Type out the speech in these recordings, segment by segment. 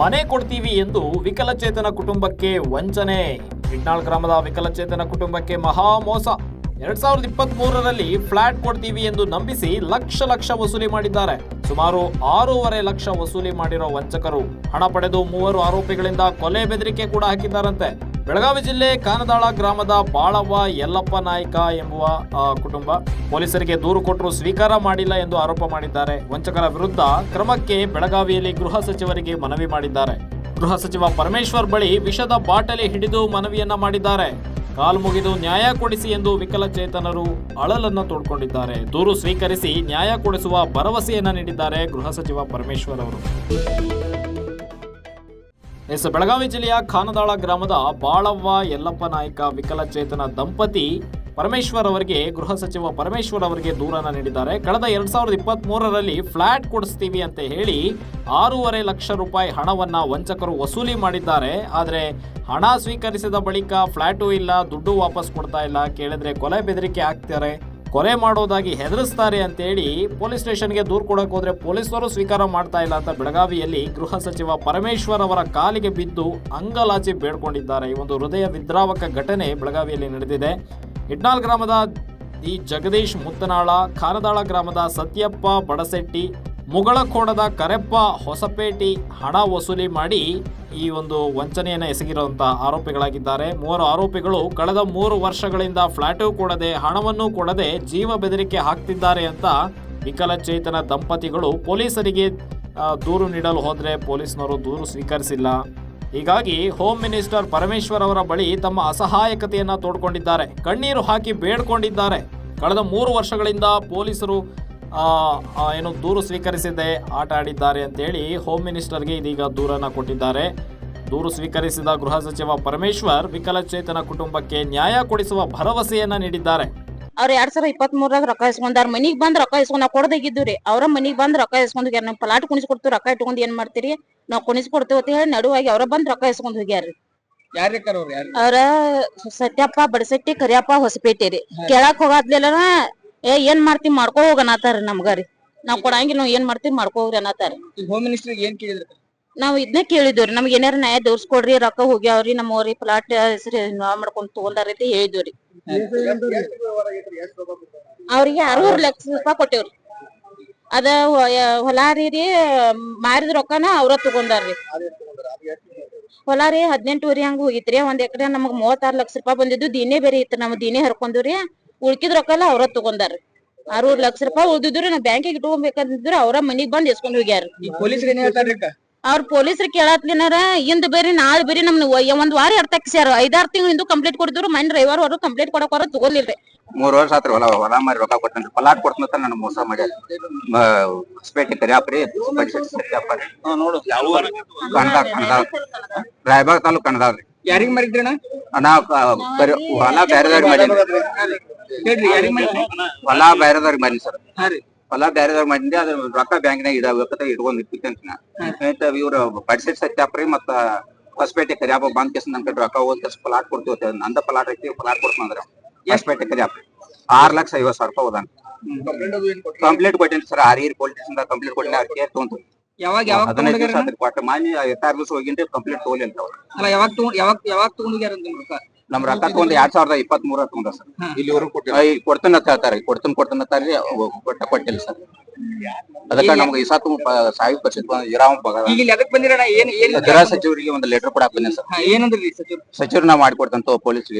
ಮನೆ ಕೊಡ್ತೀವಿ ಎಂದು ವಿಕಲಚೇತನ ಕುಟುಂಬಕ್ಕೆ ವಂಚನೆ. ಹಿಟ್ನಾಳ್ ಗ್ರಾಮದ ವಿಕಲಚೇತನ ಕುಟುಂಬಕ್ಕೆ ಮಹಾ ಮೋಸ. ಎರಡ್ ಸಾವಿರದ ಇಪ್ಪತ್ತ್ ಮೂರರಲ್ಲಿ ಫ್ಲಾಟ್ ಕೊಡ್ತೀವಿ ಎಂದು ನಂಬಿಸಿ ಲಕ್ಷ ಲಕ್ಷ ವಸೂಲಿ ಮಾಡಿದ್ದಾರೆ. ಸುಮಾರು ಆರೂವರೆ ಲಕ್ಷ ವಸೂಲಿ ಮಾಡಿರೋ ವಂಚಕರು. ಹಣ ಪಡೆದು ಮೂವರು ಆರೋಪಿಗಳಿಂದ ಕೊಲೆ ಬೆದರಿಕೆ ಕೂಡ ಹಾಕಿದ್ದಾರಂತೆ. ಬೆಳಗಾವಿ ಜಿಲ್ಲೆ ಕಾನದಾಳ ಗ್ರಾಮದ ಬಾಳವ್ವ ಯಲ್ಲಪ್ಪ ನಾಯ್ಕ ಎಂಬುವ ಕುಟುಂಬ. ಪೊಲೀಸರಿಗೆ ದೂರು ಕೊಟ್ಟರು ಸ್ವೀಕಾರ ಮಾಡಿಲ್ಲ ಎಂದು ಆರೋಪ ಮಾಡಿದ್ದಾರೆ. ವಂಚಕರ ವಿರುದ್ಧ ಕ್ರಮಕ್ಕೆ ಬೆಳಗಾವಿಯಲ್ಲಿ ಗೃಹ ಸಚಿವರಿಗೆ ಮನವಿ ಮಾಡಿದ್ದಾರೆ. ಗೃಹ ಸಚಿವ ಪರಮೇಶ್ವರ್ ಬಳಿ ವಿಷದ ಬಾಟಲಿ ಹಿಡಿದು ಮನವಿಯನ್ನ ಮಾಡಿದ್ದಾರೆ. ಕಾಲು ಮುಗಿದು ನ್ಯಾಯ ಕೊಡಿಸಿ ಎಂದು ವಿಕಲಚೇತನರು ಅಳಲನ್ನು ತೋಡ್ಕೊಂಡಿದ್ದಾರೆ. ದೂರು ಸ್ವೀಕರಿಸಿ ನ್ಯಾಯ ಕೊಡಿಸುವ ಭರವಸೆಯನ್ನ ನೀಡಿದ್ದಾರೆ ಗೃಹ ಸಚಿವ ಪರಮೇಶ್ವರ್ ಅವರು. ಎಸ್, ಬೆಳಗಾವಿ ಜಿಲ್ಲೆಯ ಖಾನದಾಳ ಗ್ರಾಮದ ಬಾಳವ್ವ ಯಲ್ಲಪ್ಪ ನಾಯಕ ವಿಕಲಚೇತನ ದಂಪತಿ ಪರಮೇಶ್ವರ್ ಅವರಿಗೆ, ಗೃಹ ಸಚಿವ ಪರಮೇಶ್ವರ್ ಅವರಿಗೆ ದೂರನ್ನ ನೀಡಿದ್ದಾರೆ. ಕಳೆದ ಎರಡ್ ಸಾವಿರದ ಇಪ್ಪತ್ತ್ ಮೂರರಲ್ಲಿ ಫ್ಲಾಟ್ ಕೊಡಿಸ್ತೀವಿ ಅಂತ ಹೇಳಿ ಆರೂವರೆ ಲಕ್ಷ ರೂಪಾಯಿ ಹಣವನ್ನ ವಂಚಕರು ವಸೂಲಿ ಮಾಡಿದ್ದಾರೆ. ಆದರೆ ಹಣ ಸ್ವೀಕರಿಸಿದ ಬಳಿಕ ಫ್ಲಾಟು ಇಲ್ಲ, ದುಡ್ಡು ವಾಪಸ್ ಕೊಡ್ತಾ ಇಲ್ಲ. ಕೇಳಿದ್ರೆ ಕೊಲೆ ಬೆದರಿಕೆ ಹಾಕ್ತಾರೆ. ಕೊಲೆ ಮಾಡೋದಾಗಿ ಹೆದರಿಸ್ತಾರೆ ಅಂತೇಳಿ ಪೊಲೀಸ್ ಸ್ಟೇಷನ್ಗೆ ದೂರು ಕೊಡಕ್ ಹೋದ್ರೆ ಪೊಲೀಸರು ಸ್ವೀಕಾರ ಮಾಡ್ತಾ ಇಲ್ಲ ಅಂತ ಬೆಳಗಾವಿಯಲ್ಲಿ ಗೃಹ ಸಚಿವ ಪರಮೇಶ್ವರ್ ಅವರ ಕಾಲಿಗೆ ಬಿದ್ದು ಅಂಗಲಾಚಿ ಬೇಡ್ಕೊಂಡಿದ್ದಾರೆ. ಈ ಒಂದು ಹೃದಯ ವಿದ್ರಾವಕ ಘಟನೆ ಬೆಳಗಾವಿಯಲ್ಲಿ ನಡೆದಿದೆ. ಇಡ್ನಾಳ್ ಗ್ರಾಮದ ಈ ಜಗದೀಶ್ ಮುತ್ತನಾಳ, ಖಾನದಾಳ ಗ್ರಾಮದ ಸತ್ಯಪ್ಪ ಬಡಸೆಟ್ಟಿ ಮುಗಳಖೋಡದ ಕರೆಪ್ಪ ಹೊಸಪೇಟಿ ಹಣ ವಸೂಲಿ ಮಾಡಿ ಈ ಒಂದು ವಂಚನೆಯನ್ನು ಎಸಗಿರುವಂತಹ ಆರೋಪಿಗಳಾಗಿದ್ದಾರೆ. ಮೂವರು ಆರೋಪಿಗಳು ಕಳೆದ ಮೂರು ವರ್ಷಗಳಿಂದ ಫ್ಲಾಟು ಕೊಡದೆ, ಹಣವನ್ನು ಕೊಡದೆ ಜೀವ ಬೆದರಿಕೆ ಹಾಕ್ತಿದ್ದಾರೆ ಅಂತ ವಿಕಲಚೇತನ ದಂಪತಿಗಳು ಪೊಲೀಸರಿಗೆ ದೂರು ನೀಡಲು ಹೋದರೆ ಪೊಲೀಸ್ನವರು ದೂರು ಸ್ವೀಕರಿಸಿಲ್ಲ. ಹೀಗಾಗಿ ಹೋಮ್ ಮಿನಿಸ್ಟರ್ ಪರಮೇಶ್ವರ್ ಅವರ ಬಳಿ ತಮ್ಮ ಅಸಹಾಯಕತೆಯನ್ನು ತೋಡ್ಕೊಂಡಿದ್ದಾರೆ. ಕಣ್ಣೀರು ಹಾಕಿ ಬೇಡ್ಕೊಂಡಿದ್ದಾರೆ. ಕಳೆದ ಮೂರು ವರ್ಷಗಳಿಂದ ಪೊಲೀಸರು ಏನು ದೂರು ಸ್ವೀಕರಿಸದೆ ಆಟ ಆಡಿದ್ದಾರೆ ಅಂತೇಳಿ ಹೋಮ್ ಮಿನಿಸ್ಟರ್ಗೆ ಇದೀಗ ದೂರನ್ನು ಕೊಟ್ಟಿದ್ದಾರೆ. ದೂರು ಸ್ವೀಕರಿಸಿದ ಗೃಹ ಸಚಿವ ಪರಮೇಶ್ವರ್ ವಿಕಲಚೇತನ ಕುಟುಂಬಕ್ಕೆ ನ್ಯಾಯ ಕೊಡಿಸುವ ಭರವಸೆಯನ್ನ ನೀಡಿದ್ದಾರೆ. ಅವ್ರು ಎರಡ್ ಸಾವಿರ ಇಪ್ಪತ್ತ್ ಮೂರಾಗ ರೊಕ್ಕ ಇಸ್ಕೊಂಡಾರ ಮನಿಗ್ ಬಂದ್ ರೊಕ್ಕ ಇಸ್ಕೊಂಡ್ ನಾವು ಕೊಡದಾಗಿದ್ದು ರೀ. ಅವ್ರ ಮನಿಗ್ ಬಂದ್ ರೊಕ್ಕ ಇಸ್ಕೊಂಡ್ ಹೋಗ್ಯಾರ. ನಮ್ ಪ್ಲಾಟ್ ಕುಣಿಸ್ ಕೊಡ್ತೀವಿ ರೊಕ್ಕ ಇಟ್ಕೊಂಡ್ ಏನ್ ಮಾಡ್ತೀರಿ? ನಾವು ಕುಣಿಸ್ ಕೊಡ್ತೀವಿ ಅಂತ ಹೇಳಿ ನಡುವಾಗಿ ಅವ್ರ ಬಂದ್ ರೊಕ್ಕ ಇಸ್ಕೊಂಡ್ ಹೋಗ್ಯಾರ ಅವ್ರ ಸತ್ಯಪ್ಪ ಬಡಸಟ್ಟಿ ಕರಿಯಪ್ಪ ಹೊಸಪೇಟೆ ರೀ. ಕೇಳಾಕ್ ಹೋಗಾದ್ಲೆಲ್ಲ ಏ ಏನ್ ಮಾಡ್ತೀವಿ ಮಾಡ್ಕೊ ಹೋಗ ಅನ್ನತಾರ ನಮ್ಗ ರೀ. ನಾವ್ ಕೊಡಂಗಿಲ್ಲ ನಾವ್ ಏನ್ ಮಾಡ್ತೀವಿ ಮಾಡ್ಕೊ ಹೋಗ್ರಿ ಅನ್ನತಾರ. ಈಗ ಹೋಮ್ ಮಿನಿಸ್ಟರ್ ಏನ್ ಕೇಳಿದ್ರು? ನಾವ್ ಇದನ್ನ ಕೇಳಿದ್ವಿ ನಮ್ಗೆ ಏನಾರ ನ್ಯಾಯ ದೋರ್ಸ್ಕೊಡ್ರಿ ರೊಕ್ಕ ಹೋಗ್ಯಾವ್ರಿ ನಮ್ಮವ್ರಿ ಊರಿ ಪ್ಲಾಟ್ ಹೆಸರು ಮಾಡ್ಕೊಂಡ್ ತಗೊಂಡಾರ ಅಂತ ಹೇಳಿದ್ವಿ ಅವ್ರಿಗೆ ಅರವತ್ ಲಕ್ಷ ರೂಪಾಯಿ ಕೊಟ್ಟೇವ್ರಿ. ಅದ ಹೊಲಾರಿ ಹೊಲ ರೀ ರೀ ಮಾರಿದ ರೊಕ್ಕನ ಅವ್ರ ತಗೊಂಡಾರ್ರಿ. ಹೊಲಾರಿ ರೀ ಹದಿನೆಂಟುವರೆ ಹಂಗ ಹೋಗಿತ್ರಿ ಒಂದ್ ಎಕರೆ ನಮಗ್ ಮೂವತ್ತಾರು ಲಕ್ಷ ರೂಪಾಯಿ ಬಂದಿದ್ದು ದಿನೇ ಬೇರೆ ಇತ್ತು ನಮ್ ದಿನೇ ಹರ್ಕೊಂಡ್ರಿ ಉಳ್ಕಿದ ರೊಕ್ಕ ಎಲ್ಲ ಅವ್ರ ತಗೊಂಡಾರ. ಆರೂರ್ ಲಕ್ಷ ರೂಪಾಯಿ ಉಳ್ದಿದ್ರು ನಾ ಬ್ಯಾಂಕಿಗೆ ಇಟ್ಕೊಬೇಕಂತಿದ್ರು ಅವ್ರ ಮನಿಗ್ ಬಂದ್ ಎಸ್ಕೊಂಡ್ ಹೋಗ್ಯಾರ. ಅವ್ರ ಪೊಲೀಸರು ಕೇಳತ್ಲಿನಾರ ಇಂದ ಬೇರೆ ನಾಳೆ ಬೇರೆ ನಮ್ನ ಒಂದ್ ವಾರ ಎಡ್ತಾಕ್ಸ್ಯಾರ ಐದಾರು ತಿಂಗಳಿಂದ ಕಂಪ್ಲೇಂಟ್ ಕೊಡಿದ್ರು ಮನ್ ರವಿವಾರ ಅವರು ಕಂಪ್ಲೇಂಟ್ ಕೊಡಕ್ ಹೊರ ತಗೋಲಿಲ್ರಿ ಮೂರ್ ವರ್ಷ ಆತ್ರಿ ಹೊಲ ಹೊಲ ಮಾರಿ ರೊಕ್ಕ ಕೊಟ್ಟನ್ರಿ. ಪಲಾಟ್ ಕೊಡ್ತಂತ ನನ್ನ ಮೋಸ ಮಾಡ್ಯಾರ. ಹೊಸಪೇಟೆ ಕರಿಯಾಪ್ರಿ ನೋಡು. ರಾಯಬಾಗ್ ತಾಲೂಕ್ ಯಾರಿಗ್ ಮರಿದ್ರಣ ಅಣ್ಣ ಹೊಲ ಬೇರೆದವ್ರಿಗೆ ಮಾಡೀನಿ ಹೇಳ್ರಿ ಯಾರಿಗ್ ಮಾಡಿದ್ರಿ ಹೊಲ ಬೇರೆದವ್ರಿಗೆ ಮಾಡೀನಿ ಸರ್. ಹಾ ರೀ. ಹೊಲ ಮಾಡಿದ್ದೆ ಅದ್ರ ರೊಕ್ಕ ಬ್ಯಾಂಕ್ನಾಗ ಇಡಬೇಕಂತ ಇಟ್ಕೊಂಡ್ ಇಟ್ಟಿದ್ದೇನೆ ನಾ. ಇವ್ರ ಇವ್ರು ಬಡ್ಸೆಟ್ ಸತ್ಯಾಪ್ರಿ ಮತ್ತ ಹೊಸಪೇಟೆ ಕರಿಯಾಪ ಬಂದ್ ಕೇಸ್ ನನ್ ಕಡೆ ರೊಕ್ಕ ಹೋದ್ ಕೇಸ್ ಪಲಾಟ್ ಕೊಡ್ತೀವಿ ಅಂತ ನಂದ ಪಲಾಟ್ ಐತಿ ಪಲಾಟ್ ಕೊಡ್ತಂದ್ರ ಹೊಸಪೇಟೆ ಕರಿಯಾಪ್ರಿ ಆರ್ ಲಕ್ಷ ಐವತ್ ಸಾವಿರ ರೂಪಾಯಿ ಹೋದಾನ. ಕಂಪ್ಲೇಂಟ್ ಕೊಟ್ಟೇನಿ ಸರ್ ಆರ್ ಇರ್ ಪೊಲೀಸ್ ಕಂಪ್ಲೇಂಟ್ ಕೊಟ್ಟಿನಿ ಅವ್ರ ಕೇರ್ ತೊಗೊಂತೀವಿ. ಯಾವಾಗ ಯಾವಾಗ ಹದಿನೈದು ದಿವಸ ಆತ್ರಿ ಮಾನ್ಯ ಎತ್ತಾರು ದಿವಸ ಹೋಗಿನ್ರಿ ಕಂಪ್ಲೇಂಟ್ ತಗೊಲಿಲ್ಲ ಅವ್ರು. ಅಲ್ಲ ಯಾವಾಗ ತಗೊಂಡ್ ಯಾವಾಗ ಯಾವಾಗ ತಗೊಂಡೋಗ್ಯಾರ ಅಂತ ರೊಕ್ಕ ನಮ್ ರೊಕ್ಕ ತಗೊಂಡ್ ಎರಡ್ ಸಾವಿರದ ಇಪ್ಪತ್ತ್ ಮೂರ ತಗೊಂಡ ಸರ್. ಇಲ್ಲಿವರೆಗೂ ಕೊಡ್ತಾನ ಅಂತ ಹೇಳ್ತಾರೆ. ಕೊಡ್ತಾನ ಕೊಡ್ತಾನ ಅಂತಾರ್ರಿ ಕೊಟ್ಟ ಕೊಟ್ಟಿಲ್ಲ ಸರ್. ಅದಕ್ಕ ನಮ್ಗೆ ಈ ಸಾತು ಸಾವಿರ ಪರ್ಸೆಂಟ್ ಇರಾವ್ ಈಗ ಇಲ್ಲಿ ಅದಕ್ಕೆ ಬಂದಿರಣ ಏನ್ ಏನ್ ಗೃಹ ಸಚಿವರಿಗೆ ಒಂದು ಲೆಟರ್ ಕೂಡ ಬಂದೆ ಸರ್. ಏನಂದ್ರಿ ಸಚಿವರು? ಸಚಿವರು ನಾ ಮಾಡ್ಕೊಡ್ತಂತ ಪೊಲೀಸ್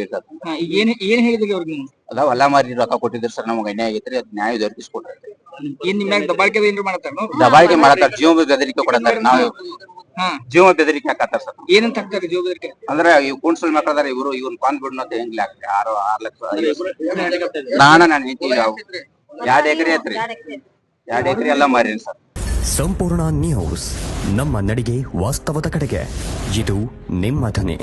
ಏನ್ ಏನ್ ಹೇಳಿದ್ರಿ ಅವ್ರಿಗೆ ನೀವು? ಅದ ಹೊಲ ಮಾರಿ ರೊಕ್ಕ ಕೊಟ್ಟಿದ್ರು ಸರ್ ನಮ್ಗೆ ಅನ್ಯಾಯ ಆಗೈತ್ರಿ ಅದ್ ನ್ಯಾಯ ದೊರಕಿಸ್ಕೊಡ್ರಿ ಏನ್ ನಿಮ್ ಮ್ಯಾಗ ದಬ್ಬಾಳಿಕೆ ಏನ್ರಿ ಮಾಡತ್ತಾರ ದಬಾಳಿಕೆ ಮಾಡತ್ತಾರ ಜೀವ ಬೆದರಿಕೆ ಕೊಡತಾರ ನಾವು ಹಾ. ಜೀವ ಬೆದರಿಕೆ ಹಾಕತ್ತಾರ ಸರ್. ಏನಂತ ಹಾಕ್ತಾರ ಬೆದರಿಕೆ? ಅಂದ್ರೆ ಇವ್ ಕುಣ್ಸಲ್ ಮಕ್ಕಳದಾರ ಇವರು ಇವ್ನ ಕೊಂದ್ ಬಿಡ್ ಅಂತ ಹೆಂಗ್ಲಿ ಹಾಕ್ತಾರೆ ಆರು ಆರ್ ಲಕ್ಷ ನಾನು ನಾನ ನಾನು ಹೆಂಡತಿ ಎರಡ್ ಎಕರೆ ಐತ್ರಿ? ಎರಡ್ ಎಕರೆ ಎಲ್ಲ ಮಾರೀನಿ ಸರ್. ಸಂಪೂರ್ಣ ನ್ಯೂಸ್ ನಮ್ಮ ನಡಿಗೆ ವಾಸ್ತವದ ಕಡೆಗೆ. ಇದು ನಿಮ್ಮ ಧ್ವನಿ.